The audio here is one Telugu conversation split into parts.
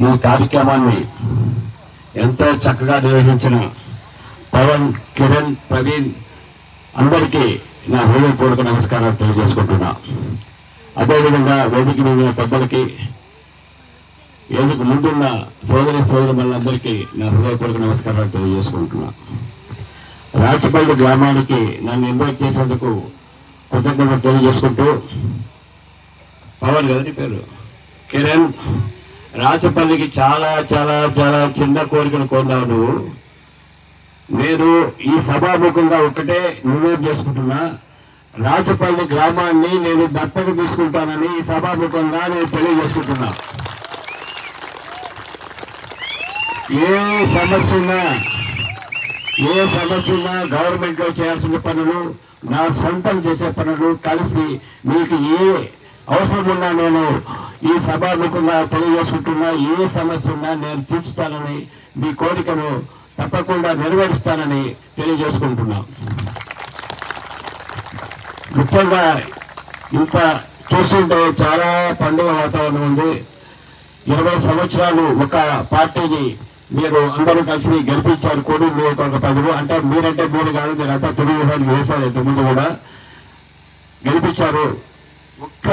ఈ కార్యక్రమాన్ని ఎంతో చక్కగా నిర్వహించిన పవన్ కిరణ్ ప్రవీణ్ అందరికీ నా హృదయపూర్వక నమస్కారాలు తెలియజేసుకుంటున్నా. అదేవిధంగా వేదిక మీద పెద్దలకి వేదిక ముందున్న సోదరి సోదరులందరికీ నా హృదయపూర్వక నమస్కారాలు తెలియజేసుకుంటున్నా. రాచపల్లి గ్రామానికి నన్ను ఇన్వైట్ చేసేందుకు కృతజ్ఞతలు తెలియజేసుకుంటూ పవన్ గారి పేరు? కిరణ్. రాచపల్లికి చాలా చాలా చాలా చిన్న కోరికను కోరినావు నువ్వు. నేను ఈ సభాముఖంగా ఒక్కటే నిర్ణయం చేసుకుంటున్నా? రాచపల్లి గ్రామాన్ని నేను దత్తత తీసుకుంటానని ఈ సభాముఖంగా నేను తెలియజేసుకుంటున్నా. ఏ సమస్య ఉన్నా ఏ సమస్య ఉన్నా చేయాల్సిన పనులు నా సొంతం చేసే పనులు కలిసి మీకు ఏ అవసరం ఉన్నా నేను ఈ సభాముఖంగా తెలియజేసుకుంటున్నా ఏ సమస్య ఉన్నా నేను తీర్చుతానని మీ కోరికను తప్పకుండా నెరవేరుస్తానని తెలియజేసుకుంటున్నా. ముఖ్యంగా ఇంత చూస్తుంటే చాలా పండుగ వాతావరణం ఉంది. ఇరవై సంవత్సరాలు ఒక పార్టీని మీరు అందరూ కలిసి గెలిపించారు. కోడి ఒక ప్రజలు అంటే మీరంటే మూడు కాదు మీరంతా అంతా వేశారు ఇంతకుముందు కూడా గెలిపించారు. ఒక్క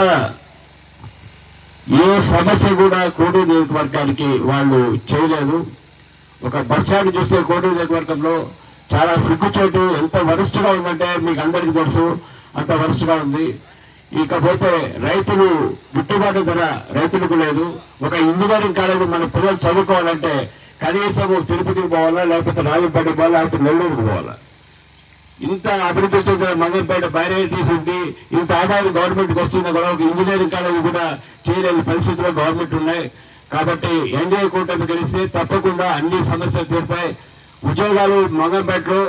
ఏ సమస్య కూడా కోడూరు నియోజకవర్గానికి వాళ్ళు చేయలేదు. ఒక బస్ స్టాండ్ చూస్తే కోడూరు నియోజకవర్గంలో చాలా సిగ్గుచోటు ఎంత వరస్ట్గా ఉందంటే మీకు అందరికీ తెలుసు అంత వరస్ట్గా ఉంది. ఇకపోతే రైతులు గిట్టుబాటు ధర రైతులకు లేదు. ఒక ఇంజనీరింగ్ కాలేజీ మన పిల్లలు చదువుకోవాలంటే కనీసం తిరుపతికి పోవాలా లేకపోతే రాజంపేటకి పోవాలా లేకపోతే నెల్లూరుకు పోవాలా? ఇంత అభివృద్ధి చెందిన మంగళపేట బైరైటీస్ ఉండి ఇంత ఆదాయం గవర్నమెంట్కి వస్తున్న కూడా ఒక ఇంజనీరింగ్ కాలేజ్ కూడా చేయలేని పరిస్థితుల్లో గవర్నమెంట్ ఉన్నాయి. కాబట్టి ఎన్డీఏ కూటమి కలిస్తే తప్పకుండా అన్ని సమస్యలు తీరుతాయి. ఉద్యోగాలు మంగళపేటలో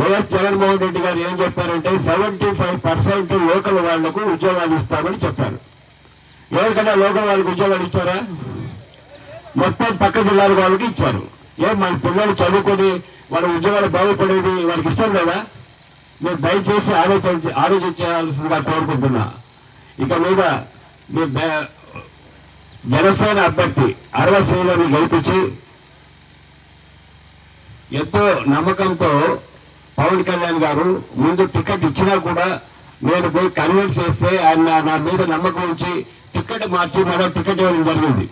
వైఎస్ జగన్మోహన్ రెడ్డి గారు ఏం చెప్పారంటే సెవెంటీ ఫైవ్ పర్సెంట్ లోకల్ వాళ్ళకు ఉద్యోగాలు ఇస్తామని చెప్పారు. ఎవరికైనా లోకల్ వాళ్ళకి ఉద్యోగాలు ఇచ్చారా? మొత్తం పక్క జిల్లాల వాళ్ళకి ఇచ్చారు. ఏం మన పిల్లలు చదువుకొని వాళ్ళ ఉద్యోగాలు బాగుపడేది వాళ్ళకి ఇష్టం కదా మీరు దయచేసి ఆలోచించి ఆలోచించాల్సిందిగా కోరుకుంటున్నా. ఇక మీద మీ జనసేన అభ్యర్థి అరవై శ్రీలను గెలిపించి ఎంతో నమ్మకంతో పవన్ కళ్యాణ్ గారు ముందు టికెట్ ఇచ్చినా కూడా నేను పోయి కన్విన్స్ చేస్తే ఆయన నా- నా మీద నమ్మకం ఉంచి టికెట్ మార్చి మరో టికెట్ ఇవ్వడం జరిగింది.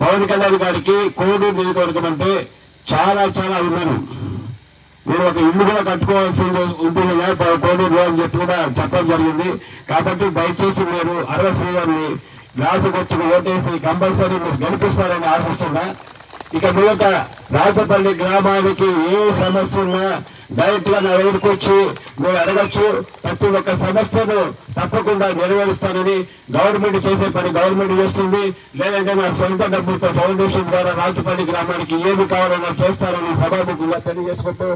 పవన్ కళ్యాణ్ గారికి కోవిడ్ నియోజకవర్గం అంటే చాలా చాలా ఉన్నాను మీరు ఒక ఇల్లు కూడా కట్టుకోవాల్సింది ఉంటుంది కదా కోడూరు అని చెప్పి కూడా చెప్పడం జరిగింది. కాబట్టి దయచేసి మీరు అరవ శ్రీగారిని గ్లాసు వచ్చి ఓటేసి కంపల్సరీ మీరు గెలిపిస్తారని ఆశిస్తున్నా. ఇక మీదట రాజపల్లి గ్రామానికి ఏ సమస్య ఉన్నా డైరెక్ట్గా నా వచ్చి మీరు అడగచ్చు. ప్రతి ఒక్క సమస్యను తప్పకుండా నెరవేరుస్తానని గవర్నమెంట్ చేసే పని గవర్నమెంట్ చేస్తుంది. లేదంటే నా సొంత డబ్బులతో ఫౌండేషన్ ద్వారా రాజపల్లి గ్రామానికి ఏమి కావాలన్నా చేస్తారని సభాముఖంగా తెలియజేసుకుంటూ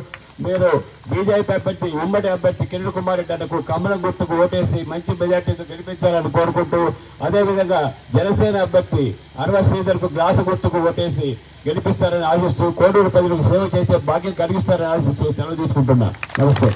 మీరు బీజేపీ అభ్యర్థి ఉమ్మడి అభ్యర్థి కిరణ్ కుమార్ రెడ్డి అన్నకు కమలం గుర్తుకు ఓటేసి మంచి మెజార్టీతో గెలిపించాలని కోరుకుంటూ అదేవిధంగా జనసేన అభ్యర్థి అరవ శ్రీధర్కు గ్లాసు గుర్తుకు ఓటేసి గెలిపిస్తారని ఆశిస్తూ కోడూరు ప్రజలకు సేవ చేసే భాగ్యం కలిగిస్తారని ఆశిస్తూ సెలవు తీసుకుంటున్నా. నమస్తే.